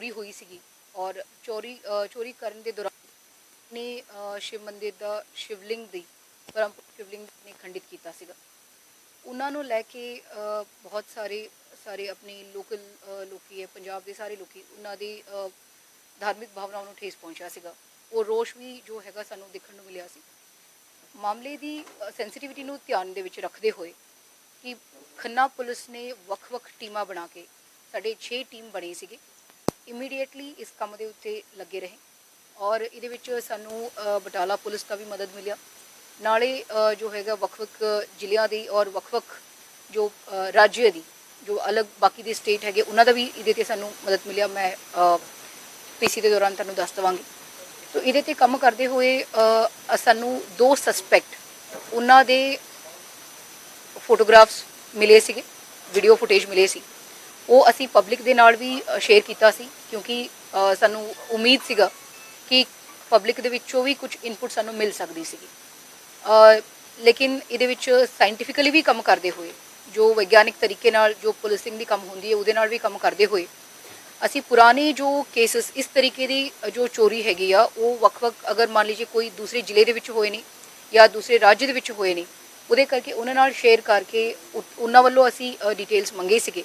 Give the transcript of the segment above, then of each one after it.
ਚੋਰੀ ਹੋਈ ਸੀਗੀ ਔਰ ਚੋਰੀ ਚੋਰੀ ਕਰਨ ਦੇ ਦੌਰਾਨ ਨੇ ਸ਼ਿਵ ਮੰਦਿਰ ਦਾ ਸ਼ਿਵਲਿੰਗ ਦੀ ਪਰਮ ਸ਼ਿਵਲਿੰਗ ਨੇ ਖੰਡਿਤ ਕੀਤਾ ਸੀਗਾ। ਉਹਨਾਂ ਨੂੰ ਲੈ ਕੇ ਬਹੁਤ ਸਾਰੇ ਸਾਰੇ ਆਪਣੇ ਲੋਕਲ ਲੋਕੀ ਹੈ, ਪੰਜਾਬ ਦੇ ਸਾਰੇ ਲੋਕੀ ਉਹਨਾਂ ਦੀ ਧਾਰਮਿਕ ਭਾਵਨਾਵਾਂ ਨੂੰ ਠੇਸ ਪਹੁੰਚਿਆ ਸੀਗਾ। ਉਹ ਰੋਸ਼ ਵੀ ਜੋ ਹੈਗਾ ਸਾਨੂੰ ਦੇਖਣ ਨੂੰ ਮਿਲਿਆ ਸੀ। ਮਾਮਲੇ ਦੀ ਸੈਂਸਿਟੀਵਿਟੀ ਨੂੰ ਧਿਆਨ ਦੇ ਵਿੱਚ ਰੱਖਦੇ ਹੋਏ ਕਿ ਖੰਨਾ ਪੁਲਿਸ ਨੇ ਵੱਖ-ਵੱਖ ਟੀਮਾਂ ਬਣਾ ਕੇ ਸਾਡੇ 6 ਟੀਮ ਬਣੀ ਸੀਗੀ। ਇਮੀਡੀਏਟਲੀ ਇਸ ਕੰਮ ਦੇ ਉੱਤੇ ਲੱਗੇ ਰਹੇ ਔਰ ਇਹਦੇ ਵਿੱਚ ਸਾਨੂੰ ਬਟਾਲਾ ਪੁਲਿਸ ਦਾ ਵੀ ਮਦਦ ਮਿਲਿਆ। ਨਾਲੇ ਜੋ ਹੈਗਾ ਵੱਖ-ਵੱਖ ਜ਼ਿਲ੍ਹਿਆਂ ਦੀ ਔਰ ਵੱਖ-ਵੱਖ ਜੋ ਅ, ਰਾਜ ਦੀ ਜੋ ਅਲੱਗ ਬਾਕੀ ਦੇ ਸਟੇਟ ਹੈਗੇ ਉਹਨਾਂ ਦਾ ਵੀ ਇਹਦੇ ਤੇ ਸਾਨੂੰ ਮਦਦ ਮਿਲਿਆ। ਮੈਂ ਪੀਸੀ ਦੇ ਦੌਰਾਨ ਤੁਹਾਨੂੰ ਦੱਸ ਦਵਾਂਗੀ। ਤੋ ਇਹਦੇ ਤੇ ਕੰਮ ਕਰਦੇ ਹੋਏ ਸਾਨੂੰ ਦੋ ਸਸਪੈਕਟ ਉਹਨਾਂ ਦੇ ਫੋਟੋਗ੍ਰਾਫਸ ਮਿਲੇ ਸੀਗੇ ਵੀਡੀਓ ਫੁਟੇਜ ਮਿਲੇ ਸੀ। ਉਹ ਅਸੀਂ ਪਬਲਿਕ ਦੇ ਨਾਲ ਵੀ ਸ਼ੇਅਰ ਕੀਤਾ ਸੀ ਕਿਉਂਕਿ ਸਾਨੂੰ ਉਮੀਦ ਸੀਗਾ ਕਿ ਪਬਲਿਕ ਦੇ ਵਿੱਚੋਂ ਵੀ ਕੁਝ ਇਨਪੁਟ ਸਾਨੂੰ ਮਿਲ ਸਕਦੀ ਸੀਗੀ। ਲੇਕਿਨ ਇਹਦੇ ਵਿੱਚ ਸਾਇੰਟੀਫਿਕਲੀ ਵੀ ਕੰਮ ਕਰਦੇ ਹੋਏ, ਜੋ ਵਿਗਿਆਨਿਕ ਤਰੀਕੇ ਨਾਲ ਜੋ ਪੁਲਿਸਿੰਗ ਦੀ ਕੰਮ ਹੁੰਦੀ ਹੈ, ਉਹਦੇ ਨਾਲ ਵੀ ਕੰਮ ਕਰਦੇ ਹੋਏ, ਅਸੀਂ ਪੁਰਾਣੇ ਜੋ ਕੇਸਸ ਇਸ ਤਰੀਕੇ ਦੀ ਜੋ ਚੋਰੀ ਹੈਗੀ ਆ, ਉਹ ਵੱਖ-ਵੱਖ ਅਗਰ ਮੰਨ ਲਈਏ ਕੋਈ ਦੂਸਰੇ ਜ਼ਿਲ੍ਹੇ ਦੇ ਵਿੱਚ ਹੋਏ ਨੇ ਜਾਂ ਦੂਸਰੇ ਰਾਜ ਦੇ ਵਿੱਚ ਹੋਏ ਨੇ, ਉਹਦੇ ਕਰਕੇ ਉਹਨਾਂ ਨਾਲ ਸ਼ੇਅਰ ਕਰਕੇ ਉ- ਉਹਨਾਂ ਵੱਲੋਂ ਅਸੀਂ ਡਿਟੇਲਸ ਮੰਗੇ ਸੀਗੇ।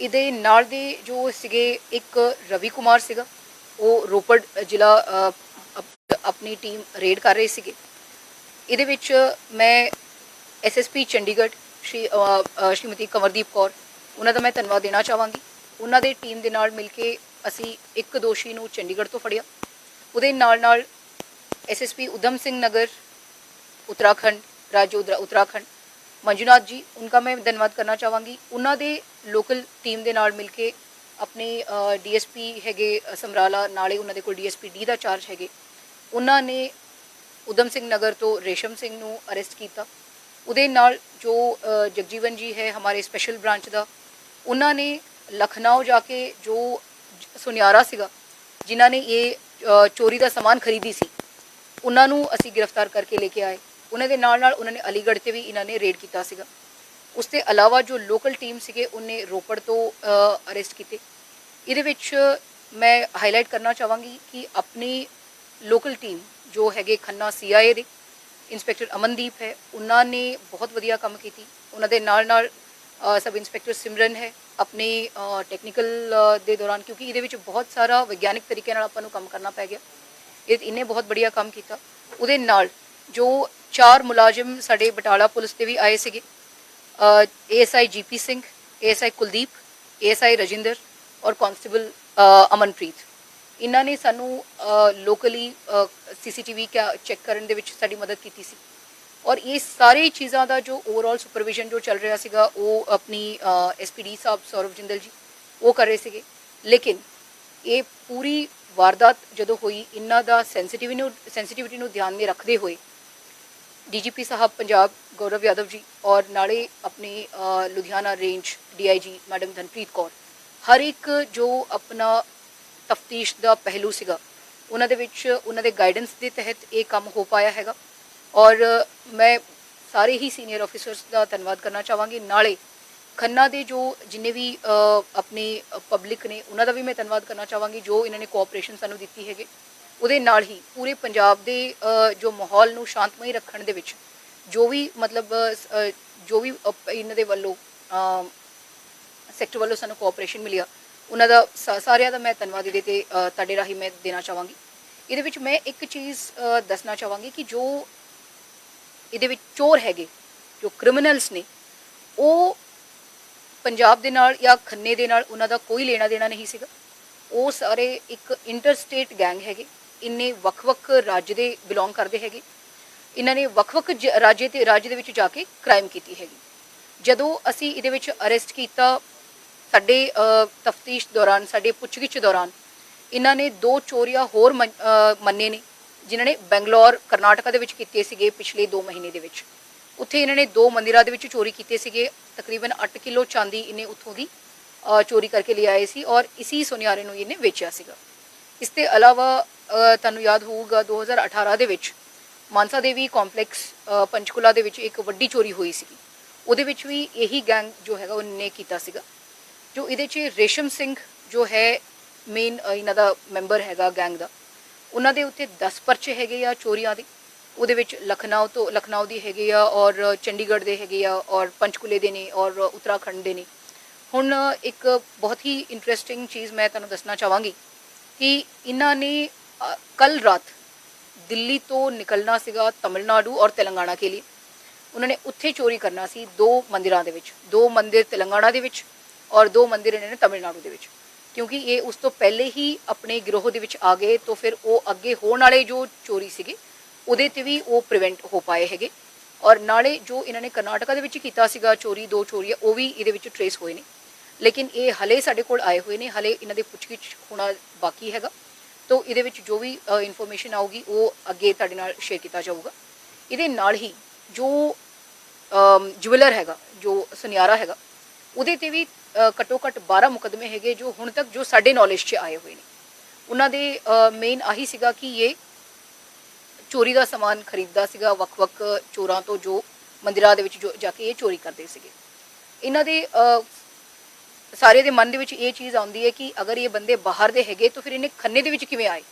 ਇਹਦੇ ਨਾਲ ਦੇ ਜੋ ਸੀਗੇ ਇੱਕ ਰਵੀ ਕੁਮਾਰ ਸੀਗਾ, ਉਹ ਰੋਪੜ ਜ਼ਿਲ੍ਹਾ ਆਪਣੀ ਟੀਮ ਰੇਡ ਕਰ ਰਹੇ ਸੀਗੇ। ਇਹਦੇ ਵਿੱਚ ਮੈਂ ਐਸਐਸਪੀ ਚੰਡੀਗੜ੍ਹ, ਸ਼੍ਰੀ ਸ਼੍ਰੀਮਤੀ ਕਮਰਦੀਪ ਕੌਰ, ਉਹਨਾਂ ਦਾ ਮੈਂ ਧੰਨਵਾਦ ਦੇਣਾ ਚਾਹਾਂਗੀ। ਉਹਨਾਂ ਦੇ ਟੀਮ ਦੇ ਨਾਲ ਮਿਲ ਕੇ ਅਸੀਂ ਇੱਕ ਦੋਸ਼ੀ ਨੂੰ ਚੰਡੀਗੜ੍ਹ ਤੋਂ ਫੜਿਆ। ਉਹਦੇ ਨਾਲ ਨਾਲ ਐਸਐਸਪੀ ਉਦਮ ਸਿੰਘ ਨਗਰ, ਉਤਰਾਖੰਡ, ਰਾਜ ਉਤਰਾਖੰਡ ਮੰਜੂਨਾਥ ਜੀ ਉਨਕਾ ਮੈਂ ਧੰਨਵਾਦ ਕਰਨਾ ਚਾਹਾਂਗੀ ਉਹਨਾਂ ਦੇ ਲੋਕਲ ਟੀਮ ਦੇ ਨਾਲ ਮਿਲ ਕੇ ਆਪਣੇ ਡੀਐਸਪੀ ਹੈਗੇ ਸਮਰਾਲਾ ਨਾਲੇ ਉਹਨਾਂ ਦੇ ਕੋਲ ਡੀਐਸਪੀ ਡੀ ਦਾ ਚਾਰਜ ਹੈਗੇ ਉਹਨਾਂ ਨੇ ਉਦਮ ਸਿੰਘ ਨਗਰ ਤੋਂ ਰੇਸ਼ਮ ਸਿੰਘ ਨੂੰ ਅਰੈਸਟ ਕੀਤਾ ਉਹਦੇ ਨਾਲ ਜੋ ਜਗਜੀਵਨ ਜੀ ਹੈ ਹਮਾਰੇ ਸਪੈਸ਼ਲ ਬ੍ਰਾਂਚ ਦਾ ਉਹਨਾਂ ਨੇ ਲਖਨਊ ਜਾ ਕੇ ਜੋ ਸੁਨਿਆਰਾ ਸੀਗਾ ਜਿਨ੍ਹਾਂ ਨੇ ਇਹ ਚੋਰੀ ਦਾ ਸਮਾਨ ਖਰੀਦੀ ਸੀ ਉਹਨਾਂ ਨੂੰ ਅਸੀਂ ਗ੍ਰਿਫਤਾਰ ਕਰਕੇ ਲੈ ਕੇ ਆਏ ਉਹਨਾਂ ਦੇ ਨਾਲ ਨਾਲ ਉਹਨਾਂ ਨੇ ਅਲੀਗੜ੍ਹ ਤੇ ਵੀ ਇਹਨਾਂ ਨੇ ਰੇਡ ਕੀਤਾ ਸੀਗਾ। ਉਸ ਤੋਂ ਇਲਾਵਾ ਜੋ ਲੋਕਲ ਟੀਮ ਸੀਗੇ, ਉਹਨੇ ਰੋਪੜ ਤੋਂ ਅਰੈਸਟ ਕੀਤੇ। ਇਹਦੇ ਵਿੱਚ ਮੈਂ ਹਾਈਲਾਈਟ ਕਰਨਾ ਚਾਹਾਂਗੀ ਕਿ ਆਪਣੀ ਲੋਕਲ ਟੀਮ ਜੋ ਹੈਗੇ ਖੰਨਾ ਸੀਆਈਏ ਦੇ ਇੰਸਪੈਕਟਰ ਅਮਨਦੀਪ ਹੈ, ਉਹਨਾਂ ਨੇ ਬਹੁਤ ਵਧੀਆ ਕੰਮ ਕੀਤੀ। ਉਹਨਾਂ ਦੇ ਨਾਲ ਨਾਲ ਸਬ ਇੰਸਪੈਕਟਰ ਸਿਮਰਨ ਹੈ ਆਪਣੀ ਟੈਕਨੀਕਲ ਦੇ ਦੌਰਾਨ, ਕਿਉਂਕਿ ਇਹਦੇ ਵਿੱਚ ਬਹੁਤ ਸਾਰਾ ਵਿਗਿਆਨਿਕ ਤਰੀਕੇ ਨਾਲ ਆਪਾਂ ਨੂੰ ਕੰਮ ਕਰਨਾ ਪੈ ਗਿਆ। ਇਹ, ਇਹਨੇ ਬਹੁਤ ਬੜੀਆ ਕੰਮ ਕੀਤਾ। ਉਹਦੇ ਨਾਲ ਜੋ ਚਾਰ ਮੁਲਾਜ਼ਮ ਸਾਡੇ ਬਟਾਲਾ ਪੁਲਿਸ ਦੇ ਵੀ ਆਏ ਸੀਗੇ। ASI GP Singh ASI Kuldeep ASI Rajinder ਔਰ ਕਾਂਸਟੇਬਲ ਅਮਨਪ੍ਰੀਤ। ਇਹਨਾਂ ਨੇ ਸਾਨੂੰ ਲੋਕਲੀ ਸੀਸੀਟੀਵੀ ਚੈੱਕ ਕਰਨ ਦੇ ਵਿੱਚ ਸਾਡੀ ਮਦਦ ਕੀਤੀ ਸੀ। ਔਰ ਇਹ ਸਾਰੇ ਚੀਜ਼ਾਂ ਦਾ ਜੋ ਓਵਰਆਲ ਸੁਪਰਵਿਜ਼ਨ ਜੋ ਚੱਲ ਰਿਹਾ ਸੀਗਾ, ਉਹ ਆਪਣੀ ਐਸਪੀਡੀ ਸਾਹਿਬ ਸੌਰਵ ਜਿੰਦਲ ਜੀ, ਉਹ ਕਰ ਰਹੇ ਸੀਗੇ। ਲੇਕਿਨ ਇਹ ਪੂਰੀ ਵਾਰਦਾਤ ਜਦੋਂ ਹੋਈ, ਇਹਨਾਂ ਦਾ ਸੈਂਸਿਟੀਵਿਟੀ ਨੂੰ ਸੈਂਸਿਟੀਵਿਟੀ ਨੂੰ ਧਿਆਨ ਵਿੱਚ ਰੱਖਦੇ ਹੋਏ ਡੀਜੀਪੀ ਸਾਹਿਬ ਪੰਜਾਬ, ਗੌਰਵ ਯਾਦਵ ਜੀ ਔਰ ਨਾਲੇ ਆਪਣੀ Ludhiana range DIG madam Dhanpreet Kaur. ਹਰ ਇੱਕ ਜੋ ਆਪਣਾ ਤਫਤੀਸ਼ ਦਾ ਪਹਿਲੂ ਸੀਗਾ, ਉਹਨਾਂ ਦੇ ਵਿੱਚ ਉਹਨਾਂ ਦੇ ਗਾਈਡੈਂਸ ਦੇ ਤਹਿਤ ਇਹ ਕੰਮ ਹੋ ਪਾਇਆ ਹੈਗਾ। ਔਰ ਮੈਂ ਸਾਰੇ ਹੀ ਸੀਨੀਅਰ ਆਫੀਸਰਸ ਦਾ ਧੰਨਵਾਦ ਕਰਨਾ ਚਾਹਾਂਗੀ। ਨਾਲੇ ਖੰਨਾ ਦੇ ਜੋ ਜਿੰਨੇ ਵੀ ਆਪਣੇ ਪਬਲਿਕ ਨੇ, ਉਹਨਾਂ ਦਾ ਵੀ ਮੈਂ ਧੰਨਵਾਦ ਕਰਨਾ ਚਾਹਾਂਗੀ ਜੋ ਇਹਨਾਂ ਨੇ ਕੋਆਪਰੇਸ਼ਨ ਸਾਨੂੰ ਦਿੱਤੀ ਹੈਗੇ। ਉਹਦੇ ਨਾਲ ਹੀ ਪੂਰੇ ਪੰਜਾਬ ਦੇ ਜੋ ਮਾਹੌਲ ਨੂੰ ਸ਼ਾਂਤਮਈ ਰੱਖਣ ਦੇ ਵਿੱਚ ਜੋ ਵੀ ਮਤਲਬ ਜੋ ਵੀ ਇਹਨਾਂ ਦੇ ਵੱਲੋਂ ਸੈਕਟਰ ਵੱਲੋਂ ਸਾਨੂੰ ਕੋਆਪਰੇਸ਼ਨ ਮਿਲਿਆ, ਉਹਨਾਂ ਦਾ ਸਾ- ਸਾਰਿਆਂ ਦਾ ਮੈਂ ਧੰਨਵਾਦ ਇਹਦੇ ਤੇ ਤੁਹਾਡੇ ਰਾਹੀਂ ਮੈਂ ਦੇਣਾ ਚਾਹਾਂਗੀ। ਇਹਦੇ ਵਿੱਚ ਮੈਂ ਇੱਕ ਚੀਜ਼ ਦੱਸਣਾ ਚਾਹਾਂਗੀ ਕਿ ਜੋ ਇਹਦੇ ਵਿੱਚ ਚੋਰ ਹੈਗੇ, ਜੋ ਕ੍ਰਿਮੀਨਲਸ ਨੇ, ਉਹ ਪੰਜਾਬ ਦੇ ਨਾਲ ਜਾਂ ਖੰਨੇ ਦੇ ਨਾਲ ਉਹਨਾਂ ਦਾ ਕੋਈ ਲੈਣਾ ਦੇਣਾ ਨਹੀਂ ਸੀਗਾ। ਉਹ ਸਾਰੇ ਇੱਕ ਇੰਟਰਸਟੇਟ ਗੈਂਗ ਹੈਗੇ। ਇੰਨੇ ਵੱਖ-ਵੱਖ ਰਾਜ ਦੇ ਬਿਲੋਂਗ ਕਰਦੇ ਹੈਗੇ। ਇਹਨਾਂ ਨੇ ਵੱਖ-ਵੱਖ ਜ- ਰਾਜ ਤੇ, ਰਾਜ ਦੇ ਵਿੱਚ ਜਾ ਕੇ ਕ੍ਰਾਈਮ ਕੀਤੀ ਹੈਗੀ। ਜਦੋਂ ਅਸੀਂ ਇਹਦੇ ਵਿੱਚ ਅਰੈਸਟ ਕੀਤਾ, ਸਾਡੇ ਤਫਤੀਸ਼ ਦੌਰਾਨ, ਸਾਡੇ ਪੁੱਛਗਿੱਛ ਦੌਰਾਨ, ਇਹਨਾਂ ਨੇ ਦੋ ਚੋਰੀਆਂ ਹੋਰ ਮੰਨੇ ਨੇ, ਜਿਨ੍ਹਾਂ ਨੇ ਬੈਂਗਲੌਰ, ਕਰਨਾਟਕਾ ਦੇ ਵਿੱਚ ਕੀਤੇ ਸੀਗੇ ਪਿਛਲੇ 2 ਮਹੀਨੇ ਦੇ ਵਿੱਚ। ਉੱਥੇ ਇਹਨਾਂ ਨੇ ਦੋ ਮੰਦਿਰਾਂ ਦੇ ਵਿੱਚ ਚੋਰੀ ਕੀਤੇ ਸੀਗੇ। ਤਕਰੀਬਨ 8 ਕਿਲੋ ਚਾਂਦੀ ਇਹਨੇ ਉੱਥੋਂ ਦੀ ਚੋਰੀ ਕਰਕੇ ਲਿਆਏ ਸੀ ਔਰ ਇਸੀ ਸੁਨਿਆਰੇ ਨੂੰ ਇਹਨੇ ਵੇਚਿਆ ਸੀਗਾ। ਇਸ ਤੋਂ ਇਲਾਵਾ ਤੁਹਾਨੂੰ ਯਾਦ ਹੋਊਗਾ 2018 ਦੇ ਵਿੱਚ ਮਾਨਸਾ ਦੇਵੀ ਕੰਪਲੈਕਸ ਅ, ਪੰਚਕੂਲਾ ਦੇ ਵਿੱਚ ਇੱਕ ਵੱਡੀ ਚੋਰੀ ਹੋਈ ਸੀਗੀ। ਉਹਦੇ ਵਿੱਚ ਵੀ ਇਹੀ ਗੈਂਗ ਜੋ ਹੈਗਾ ਉਹਨੇ ਕੀਤਾ ਸੀਗਾ। ਜੋ ਇਹਦੇ 'ਚ ਰੇਸ਼ਮ ਸਿੰਘ ਜੋ ਹੈ ਮੇਨ ਇਹਨਾਂ ਦਾ ਮੈਂਬਰ ਹੈਗਾ ਗੈਂਗ ਦਾ ਉਹਨਾਂ ਦੇ ਉੱਤੇ 10 ਪਰਚੇ ਹੈਗੇ ਆ ਚੋਰੀਆਂ ਦੇ। ਉਹਦੇ ਵਿੱਚ ਲਖਨਊ ਤੋਂ ਲਖਨਊ ਦੀ ਹੈਗੇ ਆ ਔਰ ਚੰਡੀਗੜ੍ਹ ਦੇ ਹੈਗੇ ਆ ਔਰ ਪੰਚਕੂਲੇ ਦੇ ਨੇ ਔਰ ਉੱਤਰਾਖੰਡ ਦੇ ਨੇ। ਹੁਣ ਇੱਕ ਬਹੁਤ ਹੀ ਇੰਟਰਸਟਿੰਗ ਚੀਜ਼ ਮੈਂ ਤੁਹਾਨੂੰ ਦੱਸਣਾ ਚਾਹਾਂਗੀ ਕਿ ਇਹਨਾਂ ਨੇ ਕੱਲ ਰਾਤ ਦਿੱਲੀ ਤੋਂ ਨਿਕਲਣਾ ਸੀਗਾ ਤਮਿਲਨਾਡੂ ਔਰ ਤੇਲੰਗਾਨਾ ਕੇ ਲਈ ਉਹਨਾਂ ਨੇ ਉੱਥੇ ਚੋਰੀ ਕਰਨਾ ਸੀ ਦੋ ਮੰਦਿਰਾਂ ਦੇ ਵਿੱਚ ਦੋ ਮੰਦਿਰ ਤੇਲੰਗਾਨਾ ਦੇ ਵਿੱਚ ਔਰ ਦੋ ਮੰਦਿਰ ਇਹਨਾਂ ਨੇ ਤਮਿਲਨਾਡੂ ਦੇ ਵਿੱਚ ਕਿਉਂਕਿ ਇਹ ਉਸ ਤੋਂ ਪਹਿਲੇ ਹੀ ਆਪਣੇ ਗਿਰੋਹ ਦੇ ਵਿੱਚ ਆ ਗਏ ਤਾਂ ਫਿਰ ਉਹ ਅੱਗੇ ਹੋਣ ਵਾਲੇ ਜੋ ਚੋਰੀ ਸੀਗੇ ਉਹਦੇ ਤੇ ਵੀ ਉਹ ਪ੍ਰੀਵੈਂਟ ਹੋ ਪਾਏ ਹੈਗੇ ਔਰ ਨਾਲੇ ਜੋ ਇਹਨਾਂ ਨੇ ਕਰਨਾਟਕਾ ਦੇ ਵਿੱਚ ਕੀਤਾ ਸੀਗਾ ਚੋਰੀ ਦੋ ਚੋਰੀਆਂ ਉਹ ਵੀ ਇਹਦੇ ਵਿੱਚ ਟਰੇਸ ਹੋਏ ਨੇ ਲੇਕਿਨ ਇਹ ਹਲੇ ਸਾਡੇ ਕੋਲ ਆਏ ਹੋਏ ਨੇ ਹਲੇ ਇਹਨਾਂ ਦੇ ਪੁੱਛਗਿੱਛ ਹੋਣਾ ਬਾਕੀ ਹੈਗਾ ਤੋਂ ਇਹਦੇ ਵਿੱਚ ਜੋ ਵੀ ਇਨਫੋਰਮੇਸ਼ਨ ਆਊਗੀ, ਉਹ ਅੱਗੇ ਤੁਹਾਡੇ ਨਾਲ ਸ਼ੇਅਰ ਕੀਤਾ ਜਾਊਗਾ। ਇਹਦੇ ਨਾਲ ਹੀ ਜੋ ਜੁਵਲਰ ਹੈਗਾ, ਜੋ ਸੁਨਿਆਰਾ ਹੈਗਾ, ਉਹਦੇ ਤੇ ਵੀ ਘੱਟੋ ਘੱਟ 12 ਮੁਕਦਮੇ ਹੈਗੇ ਜੋ ਹੁਣ ਤੱਕ ਜੋ ਸਾਡੇ ਨੌਲੇਜ 'ਚ ਆਏ ਹੋਏ ਨੇ। ਉਹਨਾਂ ਦੇ ਮੇਨ ਆਹੀ ਸੀਗਾ ਕਿ ਇਹ ਚੋਰੀ ਦਾ ਸਮਾਨ ਖਰੀਦਦਾ ਸੀਗਾ, ਵੱਖ-ਵੱਖ ਚੋਰਾਂ ਤੋਂ ਜੋ ਮੰਦਿਰਾਂ ਦੇ ਵਿੱਚ ਜੋ ਜਾ ਕੇ ਇਹ ਚੋਰੀ ਕਰਦੇ ਸੀਗੇ। ਇਹਨਾਂ ਦੇ ਅ, ਸਾਰੇ ਦੇ ਮਨ ਦੇ ਵਿੱਚ ਇਹ ਚੀਜ਼ ਆਉਂਦੀ ਹੈ ਕਿ ਅਗਰ ਇਹ ਬੰਦੇ ਬਾਹਰ ਦੇ ਹੈਗੇ ਤਾਂ ਫਿਰ ਇਹਨੇ ਖੰਨੇ ਦੇ ਵਿੱਚ ਕਿਵੇਂ ਆਏ?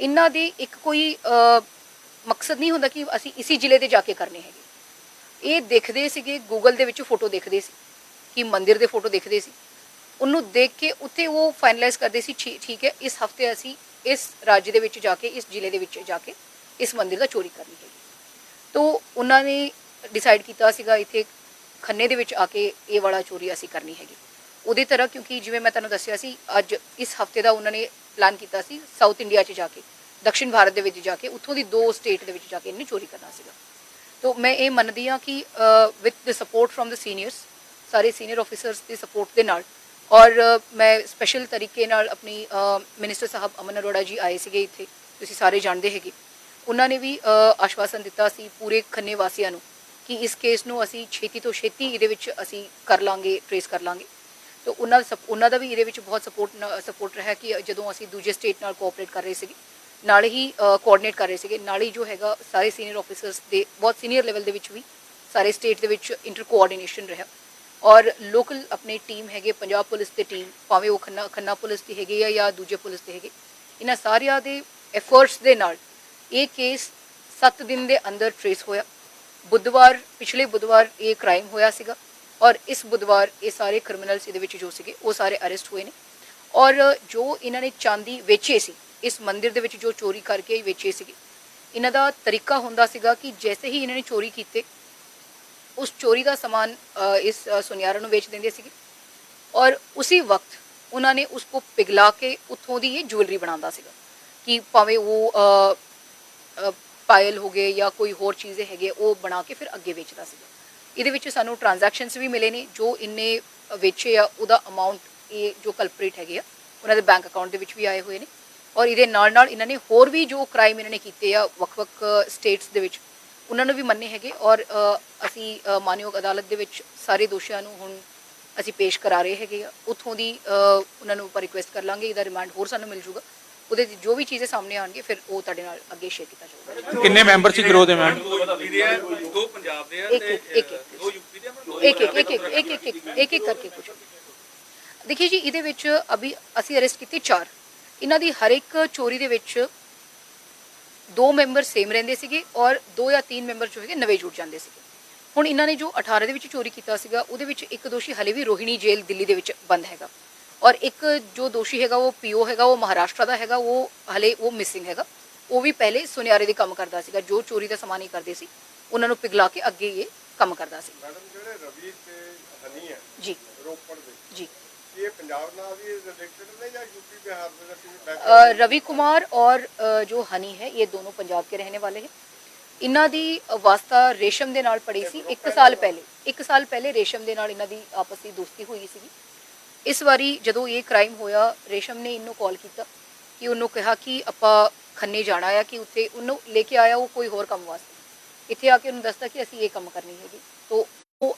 ਇਹਨਾਂ ਦੀ ਇੱਕ ਕੋਈ ਮਕਸਦ ਨਹੀਂ ਹੁੰਦਾ ਕਿ ਅਸੀਂ ਇਸੇ ਜ਼ਿਲ੍ਹੇ ਤੇ ਜਾ ਕੇ ਕਰਨੇ ਹੈਗੇ। ਇਹ ਦੇਖਦੇ ਸੀਗੇ ਗੂਗਲ ਦੇ ਵਿੱਚ ਫੋਟੋ ਦੇਖਦੇ ਸੀ ਕਿ ਮੰਦਿਰ ਦੇ ਫੋਟੋ ਦੇਖਦੇ ਸੀ। ਉਹਨੂੰ ਦੇਖ ਕੇ ਉੱਥੇ ਉਹ ਫਾਈਨਲਾਈਜ਼ ਕਰਦੇ ਸੀ ਠੀ- ਠੀਕ ਹੈ ਇਸ ਹਫ਼ਤੇ ਅਸੀਂ ਇਸ ਰਾਜ ਦੇ ਵਿੱਚ ਜਾ ਕੇ ਇਸ ਜ਼ਿਲ੍ਹੇ ਦੇ ਵਿੱਚ ਜਾ ਕੇ ਇਸ ਮੰਦਿਰ ਦਾ ਚੋਰੀ ਕਰਨੀ ਹੈਗੀ। ਤੋਂ ਉਹਨਾਂ ਨੇ ਡਿਸਾਈਡ ਕੀਤਾ ਸੀਗਾ ਇੱਥੇ ਖੰਨੇ ਦੇ ਵਿੱਚ ਆ ਕੇ ਇਹ ਵਾਲਾ ਚੋਰੀ ਅਸੀਂ ਕਰਨੀ ਹੈਗੀ। ਉਹਦੀ ਤਰ੍ਹਾਂ ਕਿਉਂਕਿ ਜਿਵੇਂ ਮੈਂ ਤੁਹਾਨੂੰ ਦੱਸਿਆ ਸੀ, ਅੱਜ ਇਸ ਹਫ਼ਤੇ ਦਾ ਉਹਨਾਂ ਨੇ ਪਲਾਨ ਕੀਤਾ ਸੀ ਸਾਊਥ ਇੰਡੀਆ 'ਚ ਜਾ ਕੇ ਦਕਸ਼ਿਣ ਭਾਰਤ ਦੇ ਵਿੱਚ ਜਾ ਕੇ, ਉੱਥੋਂ ਦੀ ਦੋ ਸਟੇਟ ਦੇ ਵਿੱਚ ਜਾ ਕੇ ਇਹਨੇ ਚੋਰੀ ਕਰਨਾ ਸੀਗਾ। ਤੋ ਮੈਂ ਇਹ ਮੰਨਦੀ ਹਾਂ ਕਿ with the support from the seniors ਸਾਰੇ ਸੀਨੀਅਰ ਆਫੀਸਰਸ ਦੀ ਸਪੋਰਟ ਦੇ ਨਾਲ, ਔਰ ਮੈਂ ਸਪੈਸ਼ਲ ਤਰੀਕੇ ਨਾਲ ਆਪਣੀ ਮਿਨਿਸਟਰ ਸਾਹਿਬ ਅਮਨ ਅਰੋੜਾ ਜੀ ਆਏ ਸੀਗੇ ਇੱਥੇ, ਤੁਸੀਂ ਸਾਰੇ ਜਾਣਦੇ ਹੈਗੇ। ਉਹਨਾਂ ਨੇ ਵੀ ਆਸ਼ਵਾਸਨ ਦਿੱਤਾ ਸੀ ਪੂਰੇ ਖੰਨੇ ਵਾਸੀਆਂ ਨੂੰ ਕਿ ਇਸ ਕੇਸ ਨੂੰ ਅਸੀਂ ਛੇਤੀ ਤੋਂ ਛੇਤੀ ਇਹਦੇ ਵਿੱਚ ਅਸੀਂ ਕਰ ਲਾਂਗੇ ਟ੍ਰੇਸ ਕਰ ਲਾਂਗੇ। ਤਾਂ ਉਹਨਾਂ ਸਪ- ਉਹਨਾਂ ਦਾ ਵੀ ਇਹਦੇ ਵਿੱਚ ਬਹੁਤ ਸਪੋਰਟ ਸਪੋਰਟ ਰਿਹਾ ਕਿ ਜਦੋਂ ਅਸੀਂ ਦੂਜੇ ਸਟੇਟ ਨਾਲ ਕੋਆਪਰੇਟ ਕਰ ਰਹੇ ਸੀਗੇ, ਨਾਲ ਹੀ ਕੋਆਰਡੀਨੇਟ ਕਰ ਰਹੇ ਸੀਗੇ, ਨਾਲ ਹੀ ਜੋ ਹੈਗਾ ਸਾਰੇ ਸੀਨੀਅਰ ਆਫੀਸਰਸ ਦੇ, ਬਹੁਤ ਸੀਨੀਅਰ ਲੈਵਲ ਦੇ ਵਿੱਚ ਵੀ ਸਾਰੇ ਸਟੇਟ ਦੇ ਵਿੱਚ ਇੰਟਰ ਕੋਆਰਡੀਨੇਸ਼ਨ ਰਿਹਾ। ਔਰ ਲੋਕਲ ਆਪਣੀ ਟੀਮ ਹੈਗੇ, ਪੰਜਾਬ ਪੁਲਿਸ ਦੀ ਟੀਮ ਭਾਵੇਂ ਉਹ ਖੰਨਾ ਖੰਨਾ ਪੁਲਿਸ ਦੀ ਹੈਗੀ ਆ ਜਾਂ ਦੂਜੇ ਪੁਲਿਸ ਦੇ ਹੈਗੇ, ਇਹਨਾਂ ਸਾਰਿਆਂ ਦੇ ਐਫਰਟਸ ਦੇ ਨਾਲ ਇਹ ਕੇਸ 7 ਦਿਨ ਦੇ ਅੰਦਰ ਟ੍ਰੇਸ ਹੋਇਆ। ਬੁੱਧਵਾਰ ਪਿਛਲੇ ਬੁੱਧਵਾਰ ਇਹ ਕ੍ਰਾਈਮ ਹੋਇਆ ਸੀਗਾ। ਔਰ ਇਸ ਬੁੱਧਵਾਰ ਇਹ ਸਾਰੇ ਕ੍ਰਿਮੀਨਲਸ ਇਹਦੇ ਵਿੱਚ ਜੋ ਸੀਗੇ ਉਹ ਸਾਰੇ ਅਰੈਸਟ ਹੋਏ ਨੇ। ਔਰ ਜੋ ਇਹਨਾਂ ਨੇ ਚਾਂਦੀ ਵੇਚੇ ਸੀ ਇਸ ਮੰਦਿਰ ਦੇ ਵਿੱਚ ਜੋ ਚੋਰੀ ਕਰਕੇ ਵੇਚੇ ਸੀਗੇ ਇਹਨਾਂ ਦਾ ਤਰੀਕਾ ਹੁੰਦਾ ਸੀਗਾ ਕਿ ਜੈਸੇ ਹੀ ਇਹਨਾਂ ਨੇ ਚੋਰੀ ਕੀਤੇ ਉਸ ਚੋਰੀ ਦਾ ਸਮਾਨ ਇਸ ਅ, ਸੁਨਿਆਰਾਂ ਨੂੰ ਵੇਚ ਦਿੰਦੇ ਸੀਗੇ। ਔਰ ਉਸੇ ਵਕਤ ਉਹਨਾਂ ਨੇ ਉਸ ਕੋ ਪਿਘਲਾ ਕੇ ਉੱਥੋਂ ਦੀ ਇਹ ਜੁਐਲਰੀ ਬਣਾਉਂਦਾ ਸੀਗਾ ਕਿ ਭਾਵੇਂ ਉਹ ਪਾਇਲ ਹੋ ਗਏ ਜਾਂ ਕੋਈ ਹੋਰ ਚੀਜ਼ ਹੈਗੇ ਉਹ ਬਣਾ ਕੇ ਫਿਰ ਅੱਗੇ ਵੇਚਦਾ ਸੀਗਾ। ਇਹਦੇ ਵਿੱਚ ਸਾਨੂੰ ਟ੍ਰਾਂਜੈਕਸ਼ਨਸ ਵੀ ਮਿਲੇ ਨੇ, ਜੋ ਇੰਨੇ ਵੇਚੇ ਆ, ਉਹਦਾ ਅਮਾਉਂਟ ਇਹ ਜੋ ਕਲਪਰੇਟ ਹੈਗੇ ਆ, ਉਹਨਾਂ ਦੇ ਬੈਂਕ ਅਕਾਊਂਟ ਦੇ ਵਿੱਚ ਵੀ ਆਏ ਹੋਏ ਨੇ। ਔਰ ਇਹਦੇ ਨਾਲ ਨਾਲ ਇਹਨਾਂ ਨੇ ਹੋਰ ਵੀ ਜੋ ਕ੍ਰਾਈਮ ਇਹਨਾਂ ਨੇ ਕੀਤੇ ਆ, ਵੱਖ-ਵੱਖ ਸਟੇਟਸ ਦੇ ਵਿੱਚ, ਉਹਨਾਂ ਨੂੰ ਵੀ ਮੰਨੇ ਹੈਗੇ। ਔਰ ਅਸੀਂ ਮਾਨਯੋਗ ਅਦਾਲਤ ਦੇ ਵਿੱਚ ਸਾਰੇ ਦੋਸ਼ੀਆਂ ਨੂੰ ਹੁਣ ਅਸੀਂ ਪੇਸ਼ ਕਰਾ ਰਹੇ ਹੈਗੇ ਆ। ਉੱਥੋਂ ਦੀ ਉਹਨਾਂ ਨੂੰ ਆਪਾਂ ਰਿਕੁਐਸਟ ਕਰ ਲਾਂਗੇ, ਇਹਦਾ ਰਿਮਾਂਡ ਹੋਰ ਸਾਨੂੰ ਮਿਲ ਜੂਗਾ ਉਹਦੇ 'ਚ ਜੋ ਵੀ ਚੀਜ਼ਾਂ ਸਾਹਮਣੇ ਆਣਗੇ ਫਿਰ ਉਹ ਤੁਹਾਡੇ ਨਾਲ ਅੱਗੇ ਸ਼ੇਅਰ ਕੀਤਾ ਜਾਊਗਾ। ਕਿੰਨੇ ਮੈਂਬਰ ਸੀ ਗਰੋਹ ਦੇ ਮੈਮ? ਦੋ ਦੇ ਦੋ ਪੰਜਾਬ ਦੇ ਆ ਇੱਕ- ਤੇ ਇੱਕ- ਇੱਕ- ਇੱਕ। ਦੋ ਯੂਪੀ ਦੇ ਆ ਦੋ ਇੱਕ ਇੱਕ ਇੱਕ ਇੱਕ ਇੱਕ ਇੱਕ ਇੱਕ ਇੱਕ ਇੱਕ ਕਰਕੇ ਪੁੱਛੋ। ਦੇਖਿਏ ਜੀ ਇਹਦੇ ਵਿੱਚ ਅਭੀ ਅਸੀਂ ਅਰੈਸਟ ਕੀਤੇ ਚਾਰ। ਇਹਨਾਂ ਦੀ ਹਰ ਇੱਕ ਚੋਰੀ ਦੇ ਵਿੱਚ ਦੋ ਮੈਂਬਰ ਸੇਮ ਰਹਿੰਦੇ ਸੀਗੇ ਔਰ ਦੋ ਜਾਂ ਤਿੰਨ ਮੈਂਬਰ ਜੋ ਹੈਗੇ ਨਵੇਂ ਜੁੜ ਜਾਂਦੇ ਸੀਗੇ। ਹੁਣ ਇਹਨਾਂ ਨੇ ਜੋ 18 ਦੇ ਵਿੱਚ ਚੋਰੀ ਕੀਤਾ ਸੀਗਾ ਉਹਦੇ ਵਿੱਚ ਇੱਕ ਦੋਸ਼ੀ ਹਲੇ ਵੀ ਰੋਹਿਣੀ ਜੇਲ੍ਹ ਦਿੱਲੀ ਦੇ ਵਿੱਚ ਬੰਦ ਹੈਗਾ। ਔਰ ਇੱਕ ਜੋ ਦੋਸ਼ੀ ਹੈਗਾ ਉਹ ਪੀਓ ਹੈਗਾ ਉਹ ਮਹਾਰਾਸ਼ਟਰ ਦਾ ਹੈਗਾ ਉਹ ਹਲੇ ਉਹ ਮਿਸਿੰਗ ਹੈਗਾ। ਉਹ ਵੀ ਪਹਿਲੇ ਸੁਨਿਆਰੇ ਦੇ ਕੰਮ ਕਰਦਾ ਸੀਗਾ ਜੋ ਚੋਰੀ ਦਾ ਸਮਾਨ ਹੀ ਕਰਦੇ ਸੀ ਉਹਨਾਂ ਨੂੰ ਪਿਘਲਾ ਕੇ ਅੱਗੇ ਇਹ ਕੰਮ ਕਰਦਾ ਸੀ। ਰਵੀ ਕੁਮਾਰ ਔਰ ਜੋ ਹਨੀ ਹੈ ਇਹ ਦੋਨੋਂ ਪੰਜਾਬ ਕੇ ਰਹਿਣੇ ਵਾਲੇ ਹੈ ਇਹਨਾਂ ਦੀ ਵਾਸਤਾ ਰੇਸ਼ਮ ਦੇ ਨਾਲ ਪੜੀ ਸੀ ਇੱਕ ਸਾਲ ਪਹਿਲੇ 1 ਸਾਲ ਪਹਿਲੇ ਰੇਸ਼ਮ ਦੇ ਨਾਲ ਇਹਨਾਂ ਦੀ ਆਪਸ ਦੀ ਦੋਸਤੀ ਹੋਈ ਸੀ ਇਸ ਵਾਰੀ ਜਦੋਂ ਇਹ ਕ੍ਰਾਈਮ ਹੋਇਆ, ਰੇਸ਼ਮ ਨੇ ਇਹਨੂੰ ਕਾਲ ਕੀਤਾ ਕਿ ਉਹਨੂੰ ਕਿਹਾ ਕਿ ਆਪਾਂ ਖੰਨੇ ਜਾਣਾ ਆ, ਕਿ ਉੱਥੇ ਉਹਨੂੰ ਲੈ ਕੇ ਆਇਆ, ਉਹ ਕੋਈ ਹੋਰ ਕੰਮ ਵਾਸਤੇ। ਇੱਥੇ ਆ ਕੇ ਉਹਨੂੰ ਦੱਸਦਾ ਕਿ ਅਸੀਂ ਇਹ ਕੰਮ ਕਰਨੀ ਹੈਗੀ। ਤੋਂ ਉਹ